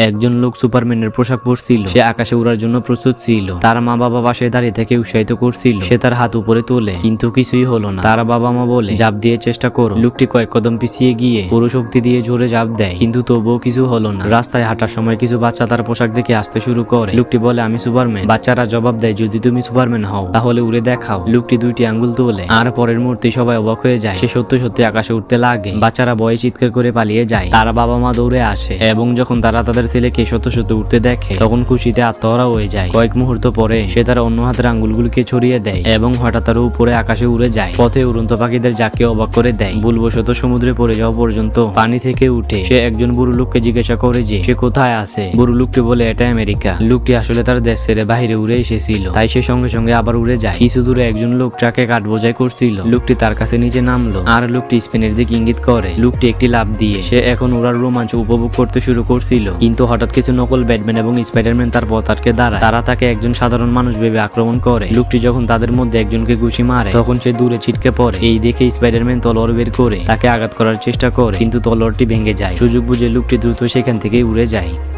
একজন লোক সুপারম্যানের পোশাক পরছিল। সে আকাশে উড়ার জন্য প্রস্তুত ছিল। তার মা বাবা পাশে দাঁড়িয়ে থেকে উৎসাহিত করছিল। সে তার হাত উপরে তোলে। কিন্তু কিছুই হলো না। তার বাবা মা বলে, জাপ দিয়ে চেষ্টা করো। লোকটি কয়েক কদম পিছিয়ে গিয়ে পুরো শক্তি দিয়ে জোরে জাপ দেয়। কিন্তু তবুও কিছু হলো না। রাস্তায় হাঁটার সময় কিছু বাচ্চা তার পোশাক দেখে আসতে শুরু করে। লোকটি বলে, আমি সুপারম্যান। বাচ্চারা জবাব দেয়, যদি তুমি সুপারম্যান হও, তাহলে উড়ে দেখাও। লোকটি দুইটি আঙ্গুল তোলে। আর পরের মুহূর্তে সবাই অবাক হয়ে যায়। সে সত্যি সত্যি আকাশে উঠতে লাগে। বাচ্চারা বয়ে চিৎকার করে পালিয়ে যায়। তার বাবা মা দৌড়ে আসে। এবং যখন তারা তাদের ছেলেকে সত্য সত্য উঠতে দেখে, তখন খুশিতে আত্মহারা হয়ে যায়। কয়েক মুহূর্ত পরে সে তার অন্য হাতের আঙ্গুলগুলিকে ছড়িয়ে দেয় এবং হঠাৎ তার উপরে আকাশে উড়ে যায়। পথে উড়ন্ত পাখিদের যাকে অবাক করে দেয়, ভুলবশত সমুদ্রে পড়ে যাওয়া পর্যন্ত পানি থেকে উঠে সে একজন বুড়ো লোককে জিজ্ঞাসা করে যে, সে কোথায় আছে? বুড়ো লোকটি বলে, এটা আমেরিকা। লোকটি আসলে তার দেশ ছেড়ে বাইরে উড়ে এসেছিল, তাই সে সঙ্গে সঙ্গে আবার উড়ে যায়। কিছু দূরে একজন লোক ট্রাকে কাঠ বোঝাই করছিল। লোকটি তার কাছে নিচে নামলো, আর লোকটি স্পেনের দিকে ইঙ্গিত করে, লোকটি একটি লাভ দিয়ে। সে এখন উড়ার রোমাঞ্চ উপভোগ করতে শুরু করছিল কিন্তু হঠাৎ কিছু নকল ব্যাটম্যান এবং স্পাইডারম্যান তার পথ আটকে দাঁড়ায়। তারা তাকে একজন সাধারণ মানুষ ভেবে আক্রমণ করে। লোকটি যখন তাদের মধ্যে একজনকে ঘুষি মারে, তখন সে দূরে ছিটকে পড়ে। এই দেখে স্পাইডারম্যান তলোয়ার বের করে তাকে আঘাত করার চেষ্টা করে, কিন্তু তলোয়ারটি ভেঙে যায়। সুযোগ বুঝে লোকটি দ্রুত সেখান থেকে উড়ে যায়।